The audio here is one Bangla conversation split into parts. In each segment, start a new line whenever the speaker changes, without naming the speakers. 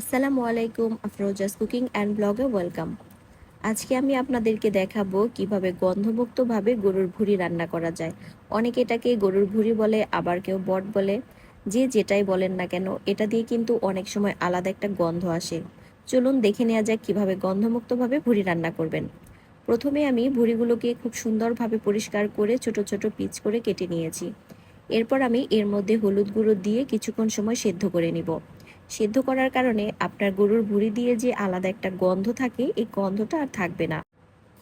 আসসালামু আলাইকুম, আফরোজাস কুকিং অ্যান্ড ব্লগে ওয়েলকাম। আজকে আমি আপনাদেরকে দেখাবো কীভাবে গন্ধমুক্তভাবে গরুর ভুঁড়ি রান্না করা যায়। অনেকে এটাকে গরুর ভুঁড়ি বলে, আবার কেউ বট বলে। যে যেটাই বলেন না কেন, এটা দিয়ে কিন্তু অনেক সময় আলাদা একটা গন্ধ আসে। চলুন দেখে নেওয়া যাক কীভাবে গন্ধমুক্তভাবে ভুঁড়ি রান্না করবেন। প্রথমে আমি ভুঁড়িগুলোকে খুব সুন্দরভাবে পরিষ্কার করে ছোট ছোট পিচ করে কেটে নিয়েছি। এরপর আমি এর মধ্যে হলুদ গুঁড়ো দিয়ে কিছুক্ষণ সময় সেদ্ধ করে নিব। সেদ্ধ করার কারণে আপনার গরুর ভুঁড়ি দিয়ে যে আলাদা একটা গন্ধ থাকে, এই গন্ধটা আর থাকবে না।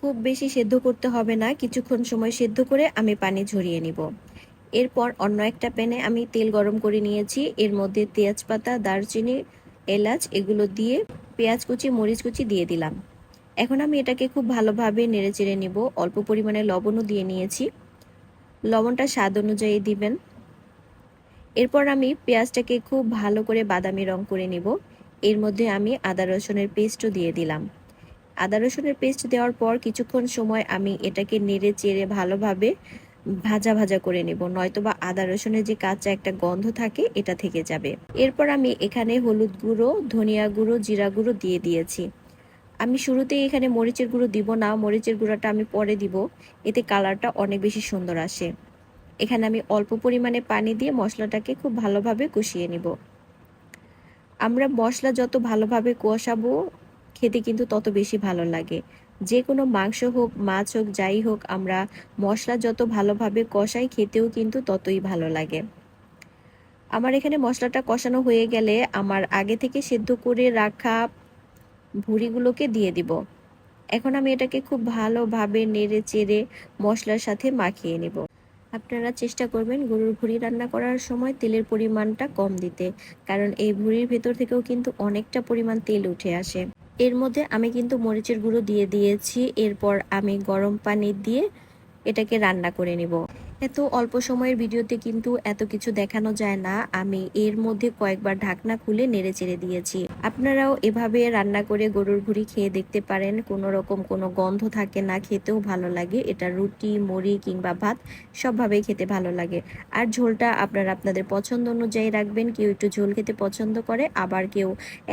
খুব বেশি সেদ্ধ করতে হবে না, কিছুক্ষণ সময় সেদ্ধ করে আমি পানি ঝরিয়ে নিব। এরপর অন্য একটা প্যানে আমি তেল গরম করে নিয়েছি। এর মধ্যে তেজপাতা, দারচিনি, এলাচ এগুলো দিয়ে পেঁয়াজ কুচি, মরিচ কুচি দিয়ে দিলাম। এখন আমি এটাকে খুব ভালোভাবে নেড়ে চেড়ে নিব। অল্প পরিমাণে লবণও দিয়ে নিয়েছি। লবণটা স্বাদ অনুযায়ী দিবেন। এরপর আমি পেঁয়াজটাকে খুব ভালো করে বাদামি রং করে নিব। এর মধ্যে আমি আদা রসুনের পেস্টও দিয়ে দিলাম। আদা রসুনের পেস্ট দেওয়ার পর কিছুক্ষণ সময় আমি এটাকে নেড়ে চেড়ে ভালোভাবে ভাজা ভাজা করে নেব, নয়তোবা আদা রসুনের যে কাঁচা একটা গন্ধ থাকে এটা থেকে যাবে। এরপর আমি এখানে হলুদ গুঁড়ো, ধনিয়া গুঁড়ো, জিরা গুঁড়ো দিয়ে দিয়েছি। আমি শুরুতেই এখানে মরিচের গুঁড়ো দিব না, মরিচের গুঁড়োটা আমি পরে দিব। এতে কালারটা অনেক বেশি সুন্দর আসে। এখানে আমি অল্প পরিমাণে পানি দিয়ে মশলাটাকে খুব ভালোভাবে কষিয়ে নিব। আমরা মশলা যত ভালোভাবে কষাবো, খেতে কিন্তু তত বেশি ভালো লাগে। যে কোনো মাংস হোক, মাছ হোক, যাই হোক, আমরা মশলা যত ভালোভাবে কষাই, খেতেও কিন্তু ততই ভালো লাগে। আমার এখানে মশলাটা কষানো হয়ে গেলে আমার আগে থেকে সেদ্ধ করে রাখা ভুড়িগুলোকে দিয়ে দিব। এখন আমি এটাকে খুব ভালোভাবে নেড়ে চেড়ে মশলার সাথে মাখিয়ে নিব। আপনারা চেষ্টা করবেন গরুর ভুঁড়ি রান্না করার সময় তেলের পরিমাণটা কম দিতে। কারণ এই ভুঁড়ির ভেতর থেকেও কিন্তু অনেকটা পরিমাণ তেল উঠে আসে। এর মধ্যে আমি কিন্তু মরিচের গুঁড়ো দিয়ে দিয়েছি। এরপর আমি গরম পানি দিয়ে এটাকে রান্না করে নিব। এত অল্প সময়ের ভিডিওতে কিন্তু এত কিছু দেখানো যায় না। আমি এর মধ্যে কয়েকবার ঢাকনা খুলে নেড়ে চেড়ে দিয়েছি। আপনারাও এভাবে রান্না করে গরুর ভুড়ি খেয়ে দেখতে পারেন। কোনো রকম কোনো গন্ধ থাকে না, খেতেও ভালো লাগে। এটা রুটি, মুড়ি কিংবা ভাত সবভাবেই খেতে ভালো লাগে। আর ঝোলটা আপনারা আপনাদের পছন্দ অনুযায়ী রাখবেন। কেউ একটু ঝোল খেতে পছন্দ করে, আবার কেউ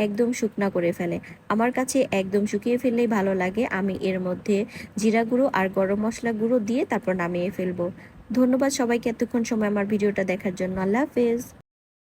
একদম শুকনা করে ফেলে। আমার কাছে একদম শুকিয়ে ফেললেই ভালো লাগে। আমি এর মধ্যে জিরা গুঁড়ো আর গরম মশলা গুঁড়ো দিয়ে তারপর নামিয়ে ফেলব। ধন্যবাদ সবাইকে এতক্ষণ সময় আমার ভিডিওটা দেখার জন্য। আল্লাহ হাফেজ।